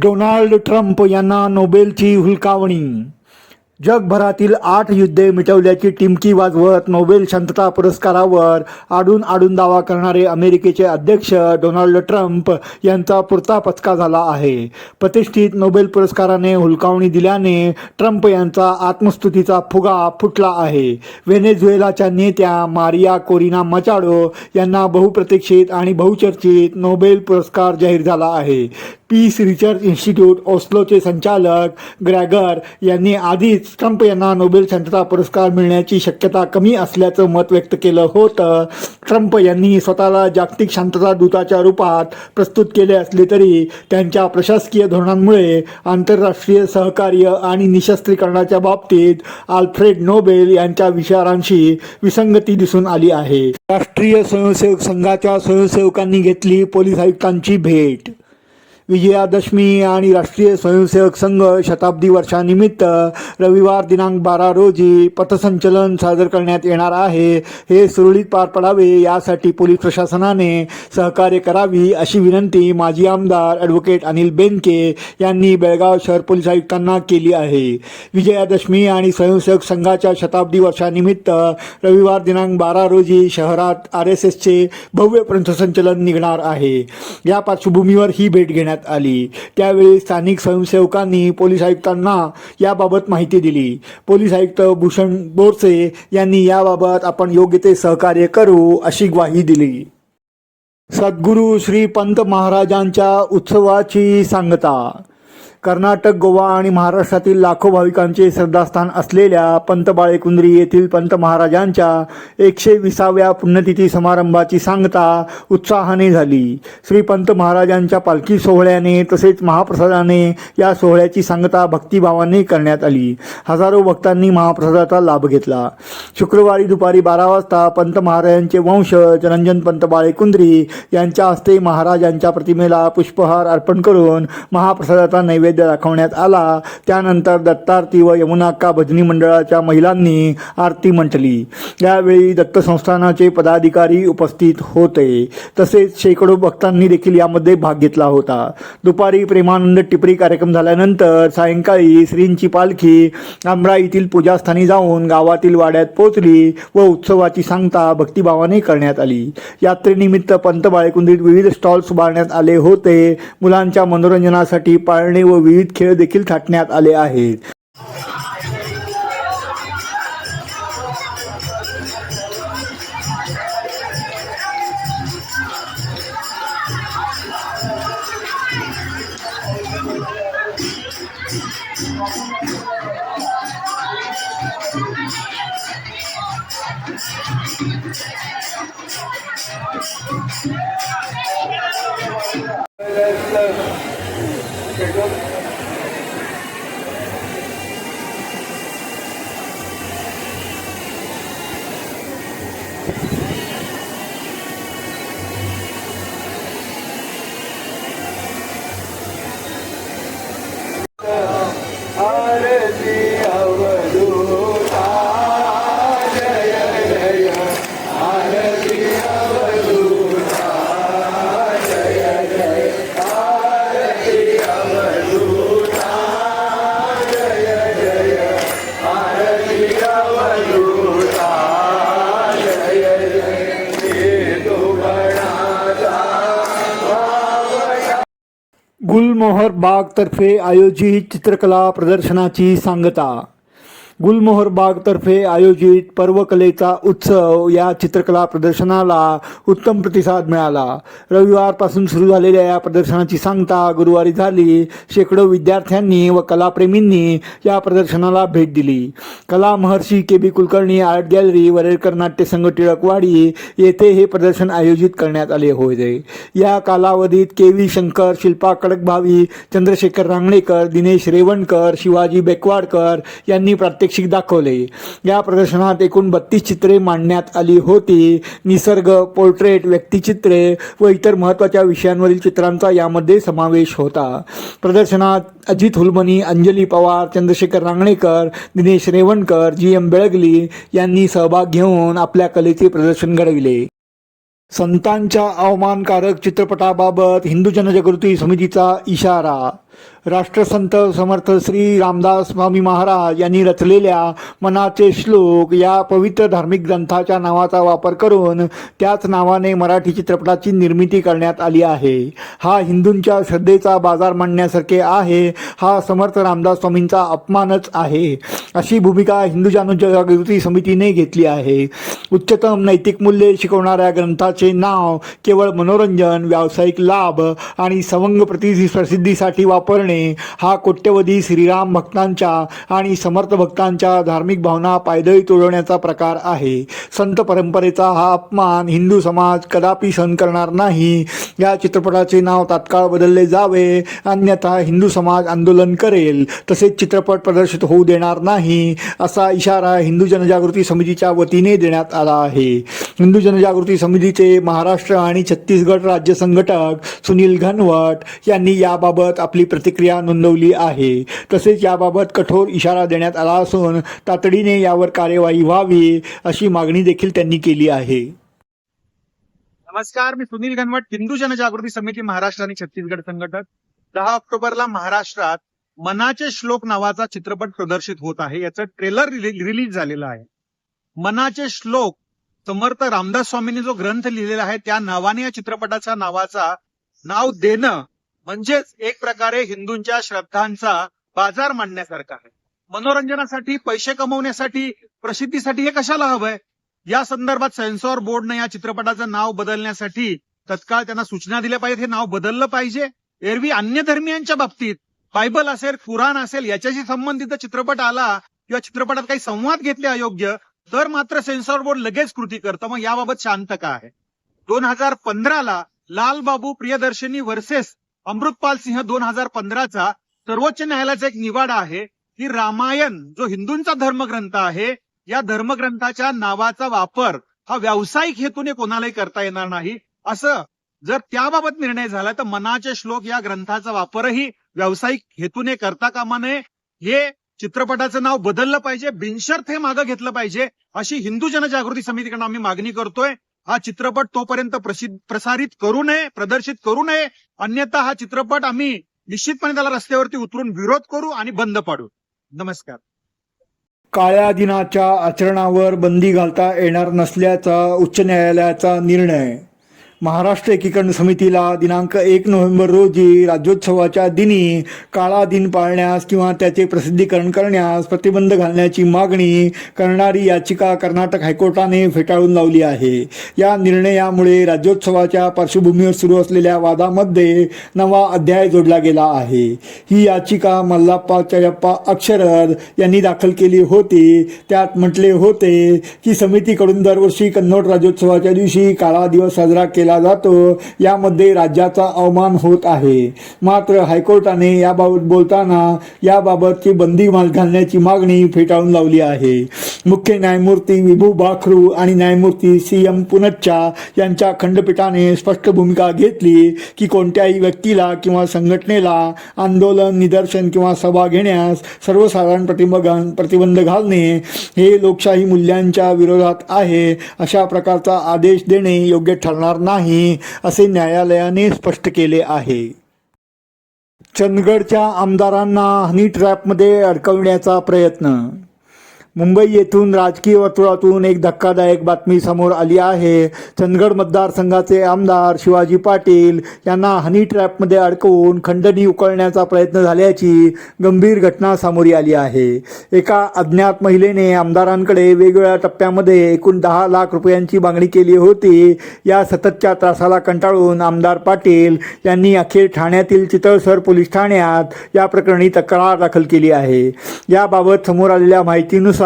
Donald Trump यांना नोबेलची हुलकावणी. जगभरातील आठ युद्धे मिटवल्याची टिमकी वाजवत नोबेल शांतता पुरस्कारावर आडून आडून दावा करणारे अमेरिकेचे अध्यक्ष डोनाल्ड ट्रम्प यांचा पुरता पचका झाला आहे. प्रतिष्ठित नोबेल पुरस्काराने हुलकावणी दिल्याने ट्रम्प यांचा आत्मस्तुतीचा फुगा फुटला आहे. व्हेनेझुएलाच्या नेत्या मारिया कोरिना मचाडो यांना बहुप्रतीक्षित आणि बहुचर्चित नोबेल पुरस्कार जाहीर झाला आहे. पीस रिसर्च इन्स्टिट्यूट ओस्लोचे संचालक ग्रॅगर यांनी आधीच ट्रम्प यांना नोबेल शांतता पुरस्कार मिळण्याची शक्यता कमी असल्याचं मत व्यक्त केलं होतं. ट्रम्प यांनी स्वतःला जागतिक शांतता दूताच्या रूपात प्रस्तुत केले असले तरी त्यांच्या प्रशासकीय धोरणांमुळे आंतरराष्ट्रीय सहकार्य आणि निशस्त्रीकरणाच्या बाबतीत आल्फ्रेड नोबेल यांच्या विचारांशी विसंगती दिसून आली आहे. राष्ट्रीय स्वयंसेवक संघाच्या स्वयंसेवकांनी घेतली पोलीस आयुक्तांची भेट. विजयादशमी आणि राष्ट्रीय स्वयंसेवक संघ शताब्दी वर्षानिमित्त रविवार दिनांक बारा रोजी पथसंचलन सादर करण्यात येणार आहे. हे सुरळीत पार पडावे यासाठी पोलीस प्रशासनाने सहकार्य करावी अशी विनंती माजी आमदार ॲडव्होकेट अनिल बेनके यांनी बेळगाव शहर पोलीस आयुक्तांना केली आहे. विजयादशमी आणि स्वयंसेवक संघाच्या शताब्दी वर्षानिमित्त रविवार दिनांक बारा रोजी शहरात आर एस एसचे भव्य पथसंचलन निघणार आहे. या पार्श्वभूमीवर ही भेट घेण्यात आली. त्यावेळी स्थानिक स्वयंसेवकांनी पोलीस आयुक्तांना याबाबत माहिती दिली. पोलीस आयुक्त भूषण बोरसे यांनी याबाबत आपण योग्य ते सहकार्य करू अशी ग्वाही दिली. सद्गुरू श्री पंत महाराजांच्या उत्सवाची सांगता. कर्नाटक गोवा आणि महाराष्ट्रातील लाखो भाविकांचे श्रद्धास्थान असलेल्या पंत बाळेकुंद्री येथील पंत महाराजांच्या एकशे विसाव्या पुण्यतिथी समारंभाची सांगता उत्साहाने झाली. श्री पंत महाराजांच्या पालखी सोहळ्याने तसेच महाप्रसादाने या सोहळ्याची सांगता भक्तिभावाने करण्यात आली. हजारो भक्तांनी महाप्रसादाचा लाभ घेतला. शुक्रवारी दुपारी बारा वाजता पंत महाराजांचे वंशज रंजन पंत बाळेकुंद्री यांच्या हस्ते महाराजांच्या प्रतिमेला पुष्पहार अर्पण करून महाप्रसादाचा नैवेद्य दाखवण्यात आला. त्यानंतर दत्तारती व यमुनाक्का भजनी मंडळाच्या महिलांनी आरती म्हटली यावेळी दत्त संस्थानाचे पदाधिकारी उपस्थित होते. तसेच शेकडो भक्तांनी देखील यामध्ये भाग घेतला होता. दुपारी प्रेमानंद टिपरी कार्यक्रम झाल्यानंतर सायंकाळी श्रींची पालखी आमराईतील पूजास्थानी जाऊन गावातील वाड्यात पोचली व उत्सवाची सांगता भक्तिभावाने करण्यात आली. यात्रेनिमित्त पंत बाळकुंदीत विविध स्टॉल्स उभारण्यात आले होते. मुलांच्या मनोरंजनासाठी पाळणे व विविध खेळ देखील थाटण्यात आले आहेत गुलमोहर बाग तर्फे आयोजित चित्रकला प्रदर्शनाची सांगता. गुलमोहर बाग तर्फे आयोजित पर्वकलेचा उत्सव या चित्रकला प्रदर्शनाला उत्तम प्रतिसाद मिळाला. रविवारपासून सुरू झालेल्या या प्रदर्शनाची सांगता गुरुवारी झाली. शेकडो विद्यार्थ्यांनी व कलाप्रेमींनी या प्रदर्शनाला भेट दिली. कला महर्षी K B Kulkarni art gallery Varerkar नाट्य संघ टिळकवाडी येथे हे प्रदर्शन आयोजित करण्यात आले होते. या कालावधीत के व्ही शंकर शिल्पा कडकभावी चंद्रशेखर रांगणेकर दिनेश रेवणकर शिवाजी बेकवाडकर यांनी प्रात्यक्षिक दाखवले. या प्रदर्शनात एकूण बत्तीस चित्रे मांडण्यात आली होती. निसर्ग पोर्ट्रेट व्यक्तिचित्रे व इतर महत्त्वाच्या विषयांवरील चित्रांचा यामध्ये समावेश होता. प्रदर्शनात अजित हुलमनी अंजली पवार चंद्रशेखर रांगणेकर दिनेश रेवणकर जी एम बेळगली यांनी सहभाग घेऊन आपल्या कलेचे प्रदर्शन घडविले. संतांच्या अवमानकारक चित्रपटाबाबत हिंदू जनजागृती समितीचा इशारा राष्ट्रसंत समर्थ श्री रामदास स्वामी महाराज यांनी रचलेल्या मनाचे श्लोक या पवित्र धार्मिक ग्रंथाच्या नावाचा वापर करून त्याच नावाने मराठी चित्रपटाची निर्मिती करण्यात आली आहे. हा हिंदूंच्या श्रद्धेचा बाजार मांडण्यासारखे आहे. हा समर्थ रामदास स्वामींचा अपमानच आहे. अशी भूमिका हिंदू जनजागृती समितीने घेतली आहे. उच्चतम नैतिक मूल्ये शिकवणाऱ्या ग्रंथाचे नाव केवळ मनोरंजन व्यावसायिक लाभ आणि सवंग प्रति प्रसिद्धीसाठी वापरणे हा कोट्यवधी श्रीराम भक्तांच्या आणि समर्थ भक्तांच्या धार्मिक भावना पायदळी तुळवण्याचा प्रकार आहे. संत परंपरेचा हा अपमान हिंदू समाज कदापि सहन करणार नाही. या चित्रपटाचे नाव तात्काळ बदलले जावे अन्यथा हिंदू समाज आंदोलन करेल. तसेच चित्रपट प्रदर्शित होऊ देणार नाही असा इशारा हिंदू जनजागृती समितीच्या वतीने देण्यात आला आहे. हिंदू जनजागृती समितीचे महाराष्ट्र आणि छत्तीसगड राज्य संघटक सुनील घनवट यांनी याबाबत आपली प्रतिक्रिया नोंदवली आहे. तसेच याबाबत कठोर इशारा देण्यात आला असून तातडीने यावर कार्यवाही व्हावी अशी मागणी देखील त्यांनी केली आहे. नमस्कार मी सुनील घनवट हिंदू जनजागृती समिती महाराष्ट्र आणि छत्तीसगड संघटक. दहा ऑक्टोबरला महाराष्ट्रात मनाचे श्लोक नावाचा चित्रपट प्रदर्शित होत आहे. याचं ट्रेलर रिलीज झालेलं आहे. मनाचे श्लोक समर्थ रामदास स्वामींनी जो ग्रंथ लिहिलेला आहे त्या नावाने या चित्रपटाच्या नावाचा नाव देणं म्हणजेच एक प्रकारे हिंदूंच्या श्रद्धांचा बाजार मांडण्यासारखा आहे. मनोरंजनासाठी पैसे कमवण्यासाठी प्रसिद्धीसाठी हे कशाला हवंय? या संदर्भात सेन्सॉर बोर्डनं या चित्रपटाचं नाव बदलण्यासाठी तत्काळ त्यांना सूचना दिल्या पाहिजेत. हे नाव बदललं पाहिजे. एरवी अन्य धर्मियांच्या बाबतीत बायबल असेल कुराण असेल याच्याशी संबंधित चित्रपट आला किंवा चित्रपटात काही संवाद घेतले अयोग्य तर मात्र सेन्सॉर बोर्ड लगेच कृती करतं मग याबाबत शांत का आहे? दोन हजार पंधराला लालबाबू प्रियदर्शनी वर्सेस अमृतपाल सिंह दोन हजार पंधराचा सर्वोच्च न्यायालयाचा एक निवाडा आहे की रामायण जो हिंदूंचा धर्मग्रंथ आहे या धर्मग्रंथाच्या नावाचा वापर हा व्यावसायिक हेतूने कोणालाही करता येणार नाही असं जर त्याबाबत निर्णय झाला तर मनाचे श्लोक या ग्रंथाचा वापरही व्यावसायिक हेतूने करता कामा नये हे चित्रपटाचं नाव बदललं पाहिजे बिनशर्त हे मागं घेतलं पाहिजे अशी हिंदू जनजागृती समितीकडे आम्ही मागणी करतोय. हा चित्रपट तोपर्यंत प्रसिद्ध प्रसारित करू नये प्रदर्शित करू नये. अन्यथा हा चित्रपट आम्ही निश्चितपणे त्याला रस्त्यावरती उतरून विरोध करू आणि बंद पाडू. नमस्कार. काळ्या दिनाच्या आचरणावर बंदी घालता येणार नसल्याचा उच्च न्यायालयाचा निर्णय. महाराष्ट्र एकीकरण समितीला दिनांक एक नोव्हेंबर रोजी राज्योत्सवाच्या दिनी काळा दिन पाळण्यास किंवा त्याचे प्रसिद्धीकरण करण्यास प्रतिबंध घालण्याची मागणी करणारी याचिका कर्नाटक हायकोर्टाने फेटाळून लावली आहे. या निर्णयामुळे राज्योत्सवाच्या पार्श्वभूमीवर सुरू असलेल्या वादामध्ये नवा अध्याय जोडला गेला आहे. ही याचिका मल्लाप्पा चयप्पा अक्षरद यांनी दाखल केली होती. त्यात म्हटले होते की समितीकडून दरवर्षी कन्नड राज्योत्सवाच्या दिवशी काळा दिवस साजरा केला जातो. यामध्ये राज्याचा अवमान होत आहे. मात्र हायकोर्टाने याबाबत बोलताना याबाबतची बंदी घालण्याची मागणी फेटाळून लावली आहे. मुख्य न्यायमूर्ती विभू बाखरू आणि न्यायमूर्ती सी एम पुनच्चा यांच्या खंडपीठाने स्पष्ट भूमिका घेतली की कोणत्याही व्यक्तीला किंवा संघटनेला आंदोलन निदर्शन किंवा सभा घेण्यास सर्वसाधारण प्रतिबंध प्रतिबंध घालणे हे लोकशाही मूल्यांच्या विरोधात आहे अशा प्रकारचा आदेश देणे योग्य ठरणार नाही असे न्यायालयाने स्पष्ट केले आहे. चंदगडच्या आमदारांना हनी ट्रॅपमध्ये अडकवण्याचा प्रयत्न मुंबई येथून राजकीय वर्तुळातून एक धक्कादायक बातमी समोर आली आहे. चंदगड मतदारसंघाचे आमदार शिवाजी पाटील यांना हनी ट्रॅपमध्ये अडकवून खंडणी उकळण्याचा प्रयत्न झाल्याची गंभीर घटना समोर आली आहे. एका अज्ञात महिलेने आमदारांकडे वेगवेगळ्या टप्प्यामध्ये एकूण दहा लाख रुपयांची मागणी केली होती. या सततच्या त्रासाला कंटाळून आमदार पाटील यांनी अखेर ठाण्यातील चितळसर पोलीस ठाण्यात या प्रकरणी तक्रार दाखल केली आहे. याबाबत समोर आलेल्या माहितीनुसार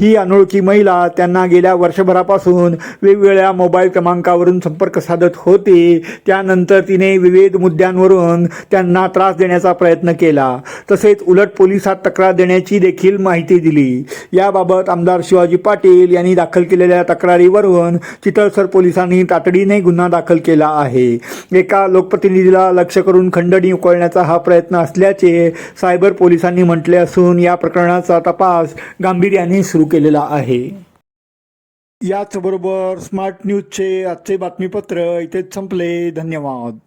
ही अनोळखी महिला त्यांना गेल्या वर्षभरापासून वेगवेगळ्या मोबाईल क्रमांकावरून संपर्क साधत होती. त्यानंतर तिने विविध मुद्द्यांवरून त्यांना त्रास देण्याचा प्रयत्न केला. तसेच उलट पोलिसात तक्रार देण्याची देखील माहिती दिली. याबाबत आमदार शिवाजी पाटील यांनी दाखल केलेल्या तक्रारीवरून चितळसर पोलिसांनी तातडीने गुन्हा दाखल केला आहे. एका लोकप्रतिनिधीला लक्ष करून खंडणी उकळण्याचा हा प्रयत्न असल्याचे सायबर पोलिसांनी म्हटले असून या प्रकरणाचा तपास गांभीर्याने यांनी सुरू केलेला आहे. याचबरोबर स्मार्ट न्यूजचे आजचे बातमीपत्र इथेच संपले. धन्यवाद.